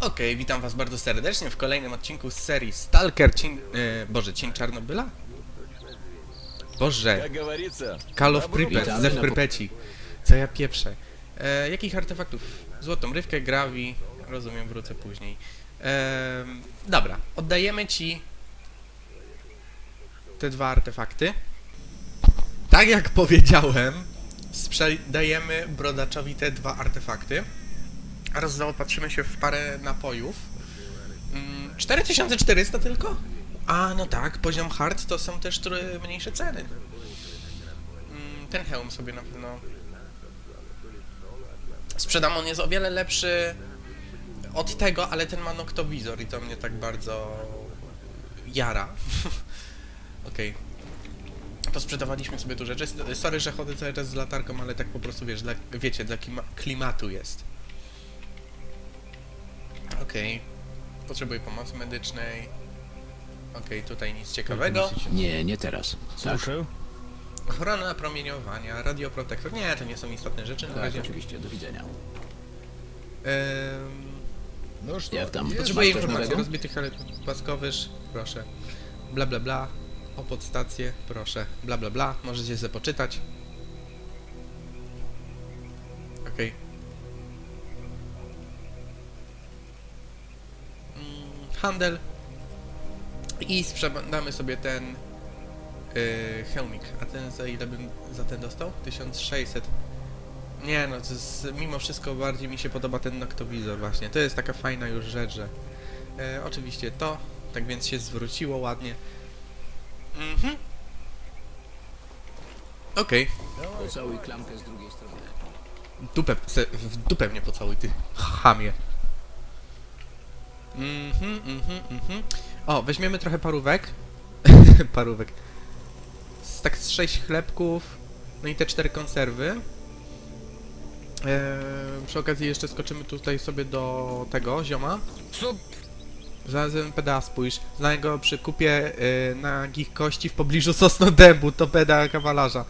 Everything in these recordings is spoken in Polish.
OK, witam was bardzo serdecznie w kolejnym odcinku z serii Stalker Cień... E, Boże, Cień Czarnobyla? Boże, Call of Pripyat, Witamy Zew na. Co ja pieprzę. E, jakich artefaktów? Złotą rywkę, grawi, rozumiem, wrócę później. E, dobra, oddajemy ci te dwa artefakty. Tak jak powiedziałem, sprzedajemy brodaczowi te dwa artefakty. Teraz zaopatrzymy się w parę napojów. Mm, 4400 tylko? A, no tak, poziom hard to są też trochę mniejsze ceny. Mm, Ten hełm sobie na pewno sprzedam. On jest o wiele lepszy od tego, ale ten ma noktowizor i to mnie tak bardzo jara. Okej. To sprzedawaliśmy sobie tu rzeczy. Sorry, że chodzę cały czas z latarką, ale tak po prostu wiesz, dla, wiecie, dla klima klimatu jest. Okej. Potrzebuję pomocy medycznej. Okej, tutaj nic ciekawego. Nie, nie teraz. Tak, Słyszę? Ochrona promieniowania, radioprotektor. Nie, to nie są istotne rzeczy. Na tak razie. oczywiście, do widzenia. Ym, Noż Jak tam? Potrzebuję Masz informacji. Rozbity chalet proszę. Bla bla bla. O podstację, proszę. Bla bla bla. Możecie sobie poczytać. Okej. Handel. I sprzedamy sobie ten yy, hełmik. A ten za ile bym za ten dostał? 1600. Nie no, to jest, mimo wszystko bardziej mi się podoba ten noktowizor właśnie. To jest taka fajna już rzecz, że e, oczywiście to, tak więc się zwróciło ładnie. Mhm. Okej. Pocałuj klamkę z drugiej strony. Dupę, se, w dupę mnie pocałuj, ty chamie. Mhm, mhm, mhm. O, weźmiemy trochę parówek. parówek. Z tak z 6 chlebków. No i te cztery konserwy. Eee, przy okazji jeszcze skoczymy tutaj sobie do tego zioma. Co? Znalazłem peda, spójrz. Znałem go przy kupie yy, na gich kości w pobliżu Sosnodębu, to peda kawalarza.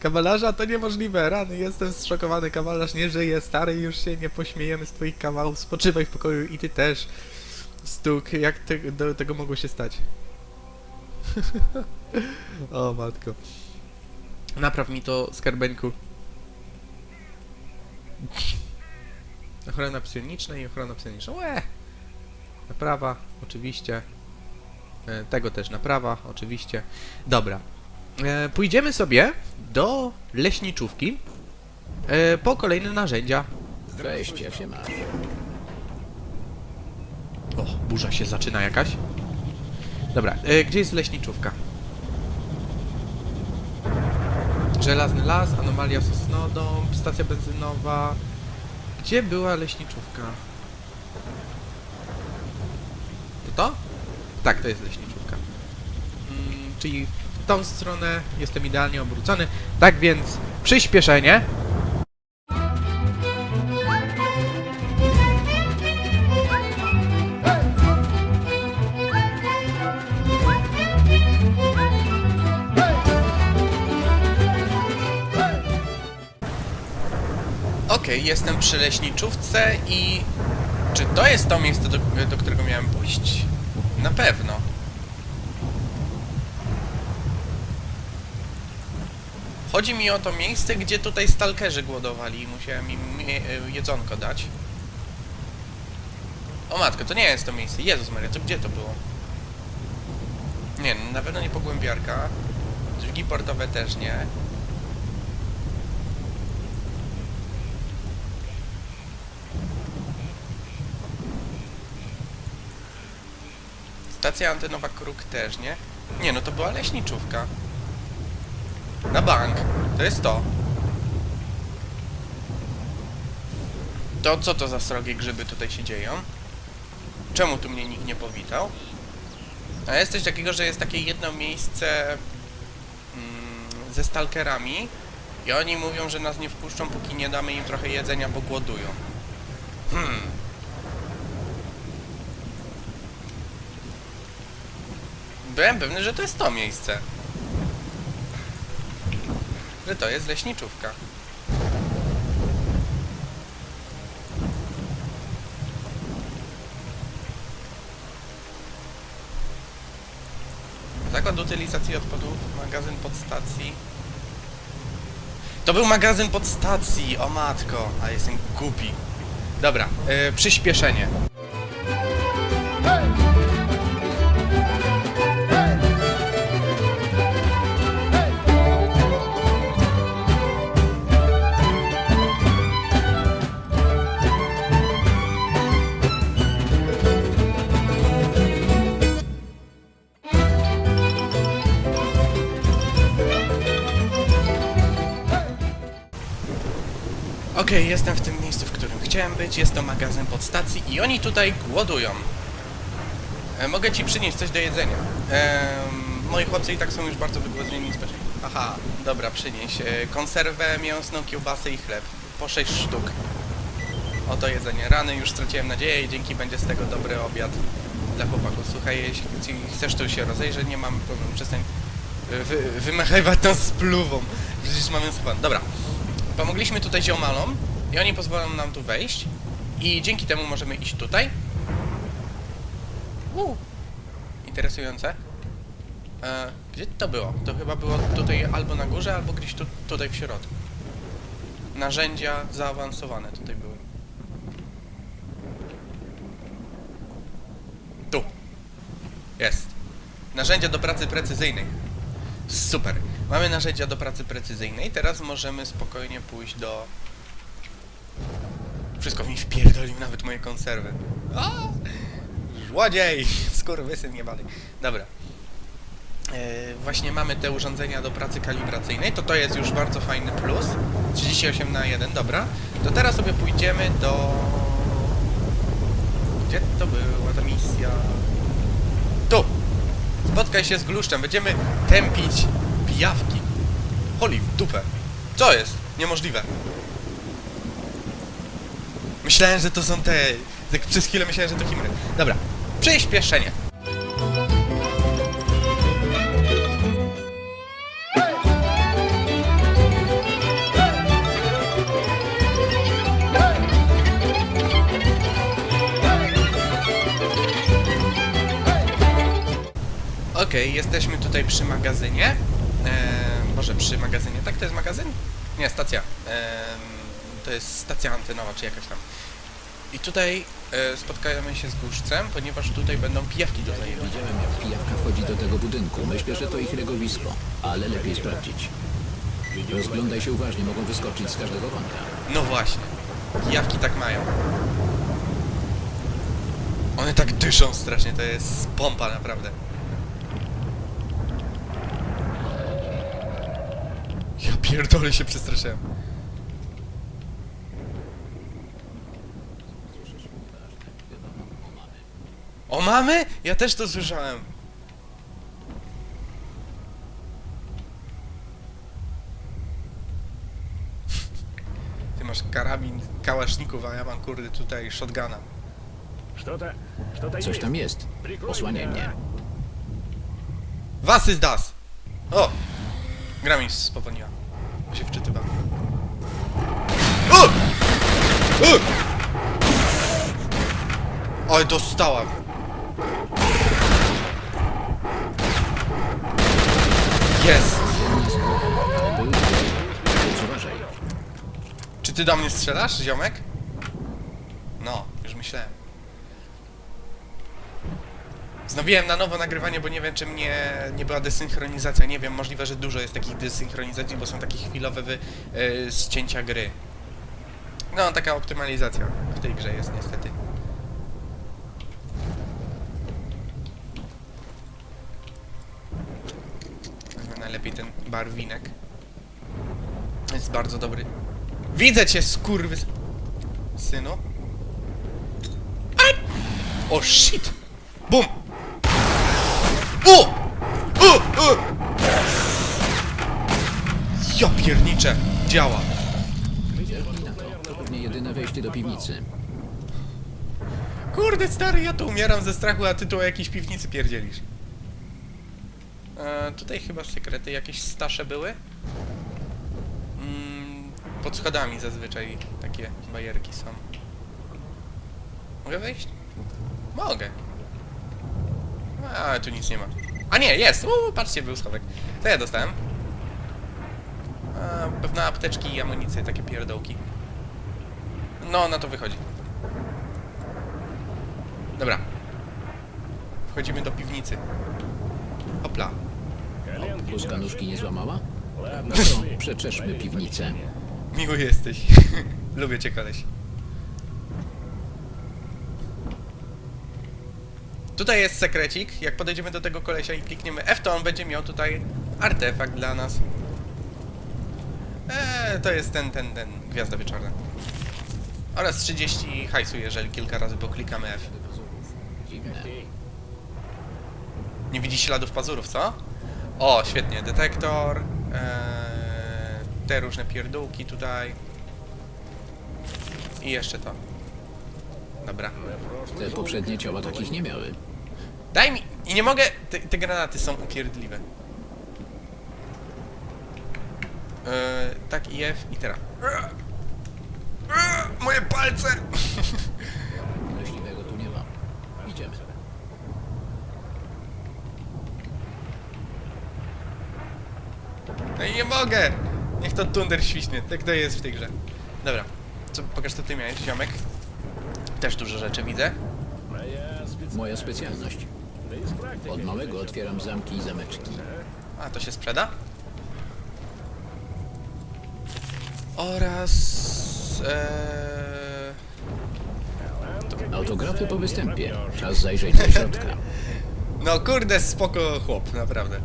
Kawalarza to niemożliwe, rany, jestem zszokowany, kawalarz nie żyje, stary, już się nie pośmiejemy z twoich kawałów, spoczywaj w pokoju i ty też. Stuk, jak te, do tego mogło się stać? o matko. Napraw mi to, skarbeńku. Ochrona psioniczna i ochrona psioniczna. Łe! Naprawa, oczywiście. E, Tego też naprawa, oczywiście. Dobra. E, Pójdziemy sobie do leśniczówki e, po kolejne narzędzia. Cześć, jak się masz? O, burza się zaczyna jakaś. Dobra, e, gdzie jest leśniczówka? Żelazny las, anomalia Sosnodąb, stacja benzynowa. Gdzie była leśniczówka? To to? Tak, to jest leśniczówka. Mm, czyli w tą stronę jestem idealnie obrócony. Tak więc przyspieszenie. Jestem przy leśniczówce i... Czy to jest to miejsce, do, do którego miałem pójść? Na pewno. Chodzi mi o to miejsce, gdzie tutaj stalkerzy głodowali i musiałem im mie- jedzonko dać. O matko, to nie jest to miejsce. Jezus Maria, to gdzie to było? Nie, na pewno nie pogłębiarka. Drzwi portowe też nie. Stacja antenowa Kruk też, nie? Nie, no to była leśniczówka. Na bank. To jest to. To co to za srogie grzyby tutaj się dzieją? Czemu tu mnie nikt nie powitał? A jest coś takiego, że jest takie jedno miejsce mm, ze stalkerami i oni mówią, że nas nie wpuszczą, póki nie damy im trochę jedzenia, bo głodują. Hmm. byłem pewny, że to jest to miejsce. Że to jest leśniczówka. Zakład utylizacji odpadów, magazyn podstacji. To był magazyn podstacji, o matko, a jestem głupi. Dobra, yy, przyspieszenie. Jestem w tym miejscu, w którym chciałem być. Jest to magazyn podstacji i oni tutaj głodują. E, mogę ci przynieść coś do jedzenia. Em, moi chłopcy i tak są już bardzo wygłodzeni. Aha, dobra, przynieś. E, konserwę mięsną, kiełbasę i chleb. Po 6 sztuk. Oto jedzenie. Rany już straciłem nadzieję i dzięki będzie z tego dobry obiad dla chłopaków. Słuchaj, jeśli chcesz tu się rozejrzeć, nie mam problemu. Przestań e, wy, wymachiwać tą spluwą. Przecież mamy schwan. Dobra. Pomogliśmy tutaj ziomalom i oni pozwolą nam tu wejść i dzięki temu możemy iść tutaj. Uuu. Interesujące. E, gdzie to było? To chyba było tutaj albo na górze, albo gdzieś tu, tutaj w środku. Narzędzia zaawansowane tutaj były. Tu. Jest. Narzędzia do pracy precyzyjnej. Super. Mamy narzędzia do pracy precyzyjnej. Teraz możemy spokojnie pójść do... Wszystko mi wpierdolił, nawet moje konserwy. A! Złodziej! Skurwysyn nie bali. Dobra. E, właśnie mamy te urządzenia do pracy kalibracyjnej, to to jest już bardzo fajny plus. 38 na 1, dobra. To teraz sobie pójdziemy do... Gdzie to była ta misja? Tu! Spotkaj się z gluszczem, będziemy tępić pijawki. Holi w dupę. Co jest? Niemożliwe. Myślałem, że to są te... Tak przez chwilę myślałem, że to Himry. Dobra. Przyspieszenie. Okej, jesteśmy tutaj przy magazynie. Eee, może przy magazynie. Tak, to jest magazyn? Nie, stacja. Eee, to jest stacja antenowa, czy jakaś tam. I tutaj e, spotkamy się z głuszcem, ponieważ tutaj będą pijawki do zajęcia. Widziałem, jak pijawka wchodzi do tego budynku. Myślę, że to ich legowisko, ale lepiej sprawdzić. Rozglądaj się uważnie, mogą wyskoczyć z każdego kąta. No właśnie. Pijawki tak mają. One tak dyszą strasznie, to jest pompa naprawdę. Ja pierdolę się przestraszyłem. O mamy? Ja też to słyszałem. Ty masz karabin kałaszników, a ja mam kurde tutaj shotguna. Coś tam jest. Osłaniaj mnie. Was is das! O! Gra mi spowolniła. Się wczytywa. O! O! Oj, dostałam! Jest! Czy ty do mnie strzelasz, ziomek? No, już myślałem. Znowiłem na nowo nagrywanie, bo nie wiem, czy mnie nie była desynchronizacja. Nie wiem, możliwe, że dużo jest takich desynchronizacji, bo są takie chwilowe wy, y, ścięcia gry. No, taka optymalizacja w tej grze jest niestety. Najlepiej ten barwinek. Jest bardzo dobry. Widzę cię, skurwy... Synu. Aj! O, shit! Bum! O! O! O! Ja pierniczę! Działa! To pewnie jedyne wejście do piwnicy. Kurde, stary, ja tu umieram ze strachu, a ty tu o jakiejś piwnicy pierdzielisz. E, tutaj chyba sekrety, jakieś stasze były. Mm, pod schodami zazwyczaj takie bajerki są. Mogę wejść? Mogę. A, tu nic nie ma. A nie, jest! Uuu, patrzcie, był schowek. Co ja dostałem? A, pewne apteczki i amunicje, takie pierdołki. No, na to wychodzi. Dobra. Wchodzimy do piwnicy. Hopla. Bluzka nóżki nie złamała? No to przeczeszmy piwnicę. Miły jesteś. Lubię cię, koleś. Tutaj jest sekrecik. Jak podejdziemy do tego kolesia i klikniemy F, to on będzie miał tutaj artefakt dla nas. Eee, to jest ten, ten, ten, gwiazda wieczorna. Oraz 30 hajsu, jeżeli kilka razy poklikamy F. Dziwne. Nie widzi śladów pazurów, co? O, świetnie. Detektor. Eee, te różne pierdółki tutaj. I jeszcze to. Dobra. Te poprzednie ciała takich nie miały. Daj mi... I nie mogę... Te, te granaty są upierdliwe. Eee, tak, i F, i teraz. Eee, Moje palce! Myśliwego tu nie ma. Idziemy. No i nie mogę! Niech to Tunder świśnie. Tak to jest w tej grze. Dobra. Co, pokaż co ty miałeś, ziomek. Też dużo rzeczy widzę. Moja specjalność. Od małego otwieram zamki i zameczki. A, to się sprzeda? Oraz... Eee... Autografy po występie. Czas zajrzeć do środka. No kurde, spoko chłop, naprawdę.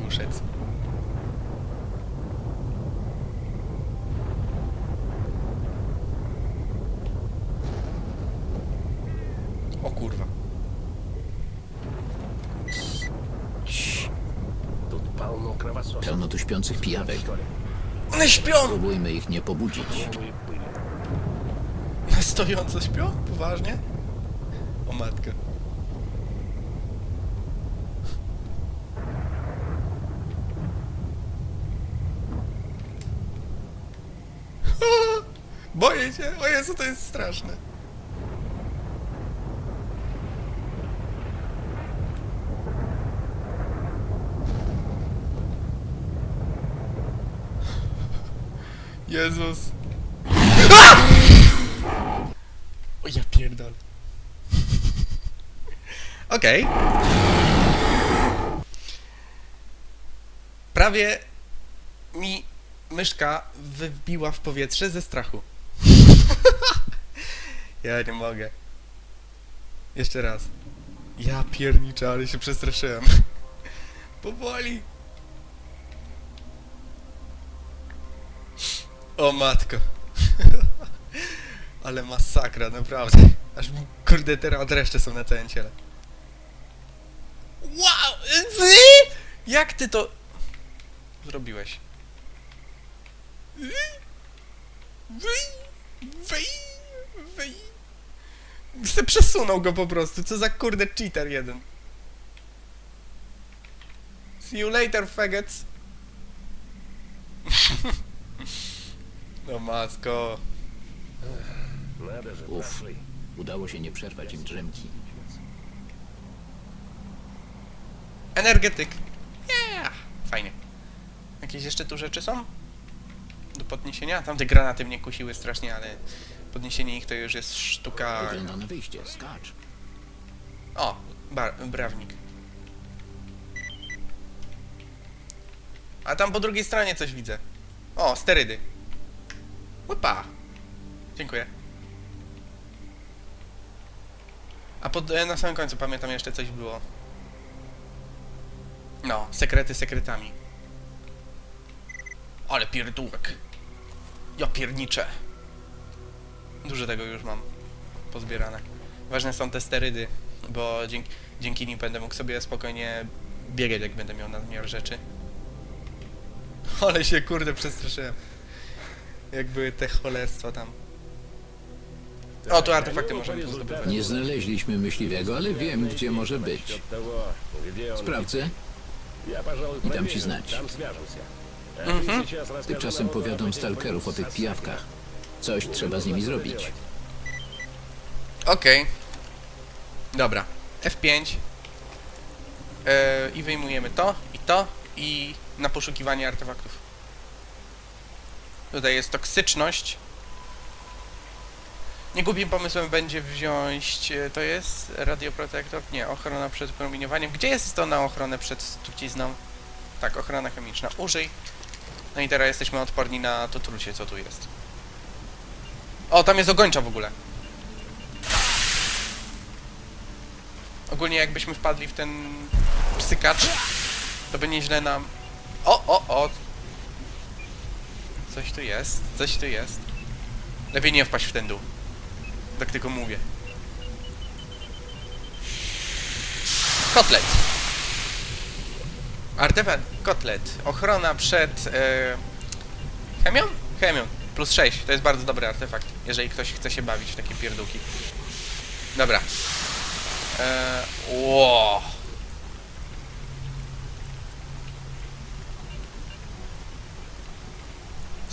Głuszec. Pełno tu śpiących pijawek. One śpią! Próbujmy ich nie pobudzić. Stojąco śpią? Poważnie? O matkę. Boję się! O Jezu, to jest straszne. Jezus. O ja pierdol. Okej. Prawie mi myszka wybiła w powietrze ze strachu. ja nie mogę. Jeszcze raz. Ja pierniczę, ale się przestraszyłem. Powoli. O matko. Ale masakra, naprawdę. Aż mi, kurde, teraz dreszcze są na całym ciele. Wow! Wy? Jak ty to zrobiłeś? Wy? Wy? Wy? Wy? Se przesunął go po prostu. Co za kurde cheater jeden. See you later, faggots. No masko. Uff, udało się nie przerwać im drzemki. Energetyk. Yeah. Fajnie. Jakieś jeszcze tu rzeczy są? Do podniesienia? Tamte granaty mnie kusiły strasznie, ale podniesienie ich to już jest sztuka... Wygląda na wyjście, skacz. O, brawnik. A tam po drugiej stronie coś widzę. O, sterydy. Łypa. Dziękuję. A pod, e, na samym końcu pamiętam jeszcze coś było. No, sekrety sekretami. Ale pierdółek. Ja pierniczę. Dużo tego już mam pozbierane. Ważne są te sterydy, bo dzięki, dzięki nim będę mógł sobie spokojnie biegać, jak będę miał nadmiar rzeczy. Ale się kurde przestraszyłem jak były te cholerstwa tam. Tak. O, tu artefakty możemy tu zdobywać. Nie znaleźliśmy myśliwego, ale wiem, gdzie może być. Sprawdzę i dam ci znać. Mhm. Tymczasem powiadam stalkerów o tych pijawkach. Coś trzeba z nimi zrobić. Okej. Dobra. F5. Yy, e, I wyjmujemy to, i to, i na poszukiwanie artefaktów. Tutaj jest toksyczność. Nie głupim pomysłem będzie wziąć, e, to jest radioprotektor? Nie, ochrona przed promieniowaniem. Gdzie jest to na ochronę przed trucizną? Tak, ochrona chemiczna. Użyj. No i teraz jesteśmy odporni na to trucie, co tu jest. O, tam jest ogończa w ogóle. Ogólnie jakbyśmy wpadli w ten psykacz, to by nieźle nam... O, o, o! Coś tu jest, coś tu jest. Lepiej nie wpaść w ten dół. Tak tylko mówię. Kotlet. Artefakt kotlet. Ochrona przed... E... Chemią? Chemią. Plus 6. To jest bardzo dobry artefakt, jeżeli ktoś chce się bawić w takie pierdółki. Dobra. E... Ło.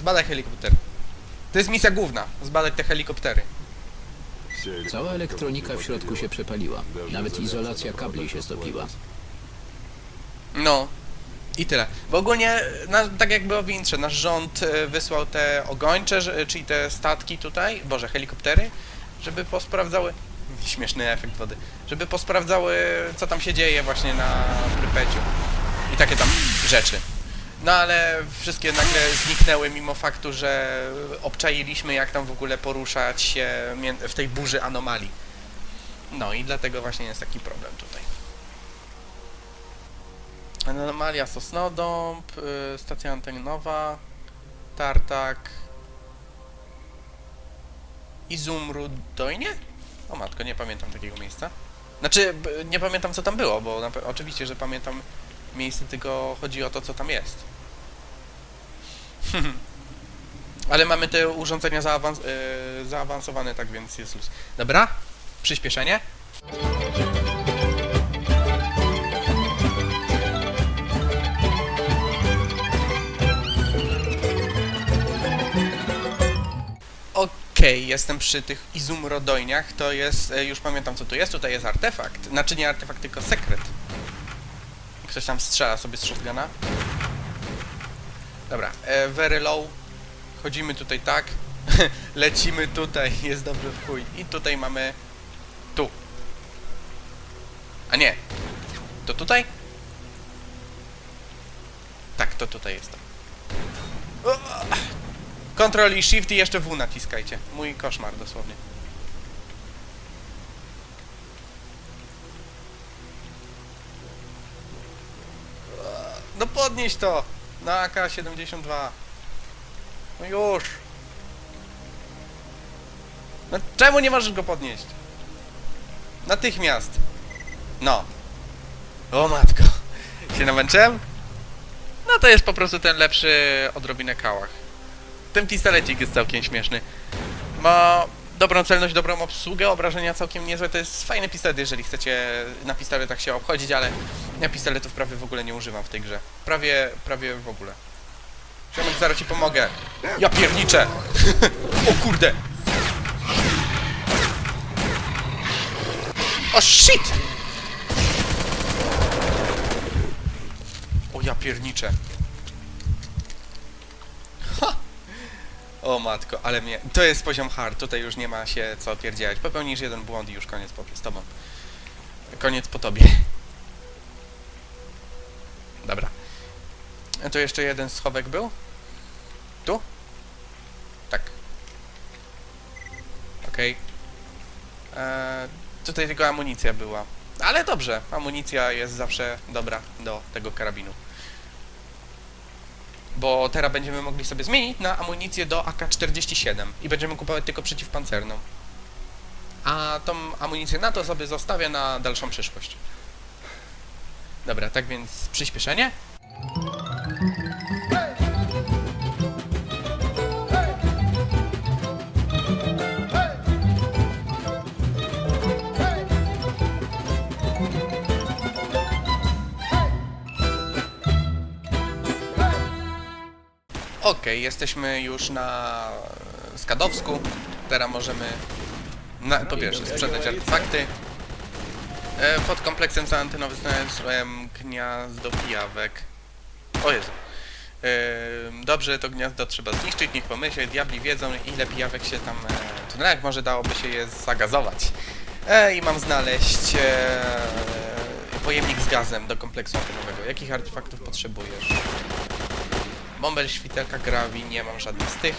Zbadaj helikopter. To jest misja główna. Zbadać te helikoptery. Cała elektronika w środku się przepaliła. Nawet izolacja kabli się stopiła. No. I tyle. Bo ogólnie, na, tak jak było w intrze, nasz rząd e, wysłał te ogończe, że- czyli te statki tutaj, boże, helikoptery, żeby posprawdzały... Śmieszny efekt wody. Żeby posprawdzały, co tam się dzieje właśnie na Prypeciu. I takie tam rzeczy. No ale wszystkie nagle zniknęły mimo faktu, że obczailiśmy jak tam w ogóle poruszać się w tej burzy anomalii. No i dlatego właśnie jest taki problem tutaj. Anomalia Sosnodąb, y, stacja antenowa, Tartak, Izumrud Dojnie? O matko, nie pamiętam takiego miejsca. Znaczy, nie pamiętam co tam było, bo oczywiście, że pamiętam miejsce, tylko chodzi o to, co tam jest. Ale mamy te urządzenia zaawans y, zaawansowane, tak więc jest luz. Dobra, przyspieszenie. Okej, jestem przy tych izumrodojniach, to jest, e, już pamiętam co tu jest, tutaj jest artefakt, znaczy nie artefakt, tylko sekret. Ktoś tam strzela sobie z shotguna. Dobra, e, very low, chodzimy tutaj tak, lecimy tutaj, jest dobry w chuj. I tutaj mamy, tu. A nie, to tutaj? Tak, to tutaj jest. O! Ctrl i Shift i jeszcze W naciskajcie. Mój koszmar dosłownie. No podnieś to! Na AK-72. No już! No czemu nie możesz go podnieść? Natychmiast! No. O matko. Się namęczyłem? No to jest po prostu ten lepszy odrobinę kałach ten pistolecik jest całkiem śmieszny. Ma dobrą celność, dobrą obsługę, obrażenia całkiem niezłe. To jest fajny pistolet, jeżeli chcecie na pistoletach się obchodzić, ale ja pistoletów prawie w ogóle nie używam w tej grze. Prawie, prawie w ogóle. Ziomek, zaraz ci pomogę. Ja pierniczę! o kurde! O shit! O ja pierniczę. O matko, ale mnie... To jest poziom hard, tutaj już nie ma się co pierdzielać. Popełnisz jeden błąd i już koniec po, z tobą. Koniec po tobie. Dobra. A to jeszcze jeden schowek był? Tu? Tak. Okej. Eee, Tutaj tylko amunicja była. Ale dobrze, amunicja jest zawsze dobra do tego karabinu bo teraz będziemy mogli sobie zmienić na amunicję do AK-47 i będziemy kupować tylko przeciwpancerną. A tą amunicję na to sobie zostawię na dalszą przyszłość. Dobra, tak więc przyspieszenie. Okej, jesteśmy już na Skadowsku. Teraz możemy na, po pierwsze sprzedać artefakty. E, pod kompleksem zaantenowym znalazłem gniazdo pijawek. O Jezu. E, dobrze, to gniazdo trzeba zniszczyć, niech pomyśleć, diabli wiedzą ile pijawek się tam e, tunelach, może dałoby się je zagazować. I mam znaleźć pojemnik z gazem do kompleksu antenowego. Jakich artefaktów potrzebujesz? Bąbel, świtelka, grawi, nie mam żadnych z tych.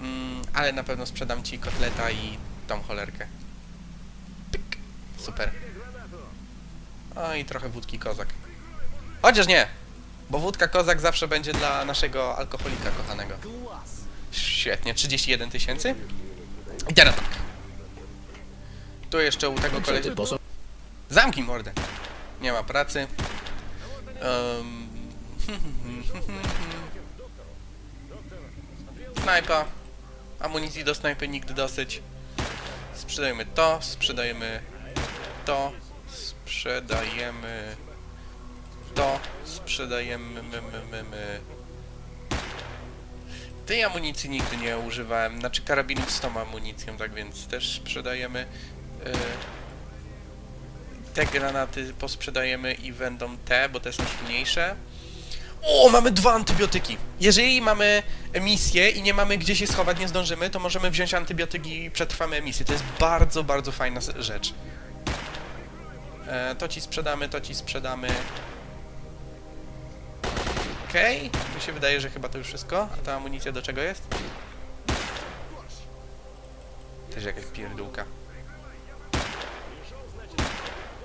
Mm, ale na pewno sprzedam ci kotleta i tą cholerkę. Pyk. Super. O i trochę wódki kozak. Chociaż nie! Bo wódka kozak zawsze będzie dla naszego alkoholika kochanego. Świetnie, 31 tysięcy. I teraz tak. Tu jeszcze u tego so... Zamknij mordę. Nie ma pracy. Um... Snajpa. Amunicji do snajpy nigdy dosyć. Sprzedajemy to, sprzedajemy to, sprzedajemy to, sprzedajemy my, my, my, my. Tej amunicji nigdy nie używałem, znaczy karabinów z tą amunicją, tak więc też sprzedajemy. Yy, te granaty posprzedajemy i będą te, bo te są silniejsze. O, mamy dwa antybiotyki. Jeżeli mamy emisję i nie mamy gdzie się schować, nie zdążymy, to możemy wziąć antybiotyki i przetrwamy emisję. To jest bardzo, bardzo fajna rzecz. E, to ci sprzedamy, to ci sprzedamy. Okej, mi się wydaje, że chyba to już wszystko. A ta amunicja do czego jest? Też jakaś pierdółka.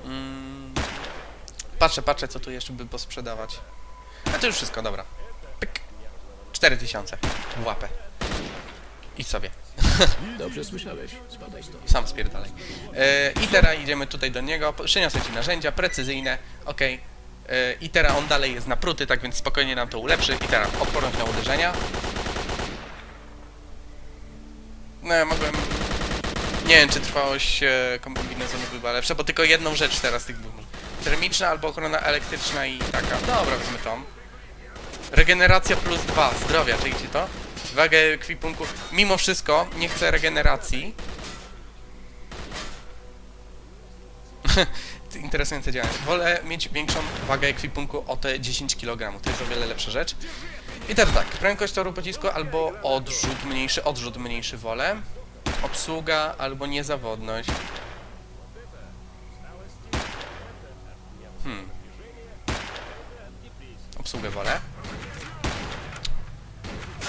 Mm. Patrzę, patrzę, co tu jeszcze by posprzedawać. A to już wszystko, dobra. Pyk. 4000 w łapę. Idź sobie. Dobrze słyszałeś. Spadaj stąd. Sam spierdalaj. E, I teraz idziemy tutaj do niego. Przyniosę ci narzędzia precyzyjne. Ok. E, I teraz on dalej jest napruty, tak więc spokojnie nam to ulepszy. I teraz odporność na uderzenia. No, ja mogłem... Nie wiem, czy trwałość e, kombinezonu była lepsza, bo tylko jedną rzecz teraz tych dwóch. Termiczna albo ochrona elektryczna i taka. Dobra, wezmę tą. Regeneracja plus 2 zdrowia, czekajcie to. Wagę ekwipunku. Mimo wszystko nie chcę regeneracji. Interesujące działanie. Wolę mieć większą wagę ekwipunku o te 10 kg. To jest o wiele lepsza rzecz. I teraz tak, prędkość toru pocisku albo odrzut mniejszy, odrzut mniejszy wolę. Obsługa albo niezawodność. Hmm. Obsługę wolę.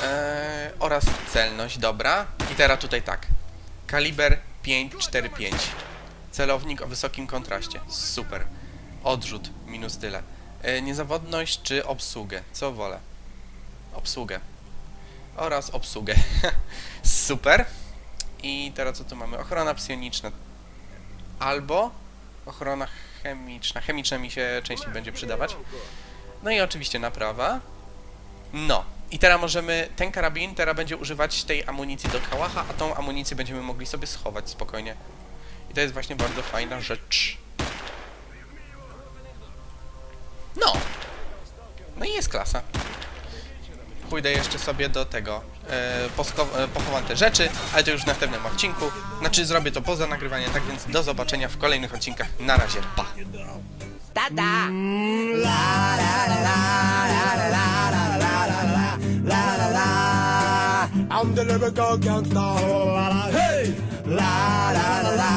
Eee, oraz celność, dobra. I teraz tutaj tak. Kaliber 545. Celownik o wysokim kontraście. Super. Odrzut minus tyle. E, niezawodność czy obsługę? Co wolę? Obsługę. Oraz obsługę. Super. I teraz co tu mamy? Ochrona psioniczna. Albo ochrona chemiczna. Chemiczna mi się częściej będzie przydawać. No i oczywiście naprawa. No. I teraz możemy, ten karabin teraz będzie używać tej amunicji do kałacha, a tą amunicję będziemy mogli sobie schować spokojnie. I to jest właśnie bardzo fajna rzecz. No. No i jest klasa. Pójdę jeszcze sobie do tego, e, e, pochowam te rzeczy, ale to już w następnym odcinku. Znaczy zrobię to poza nagrywaniem, tak więc do zobaczenia w kolejnych odcinkach. Na razie, pa! I'm the lyrical gangster. Hey! La la la la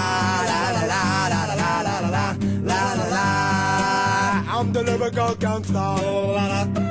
la la la la la la la la la la la la. I'm the lyrical gangster.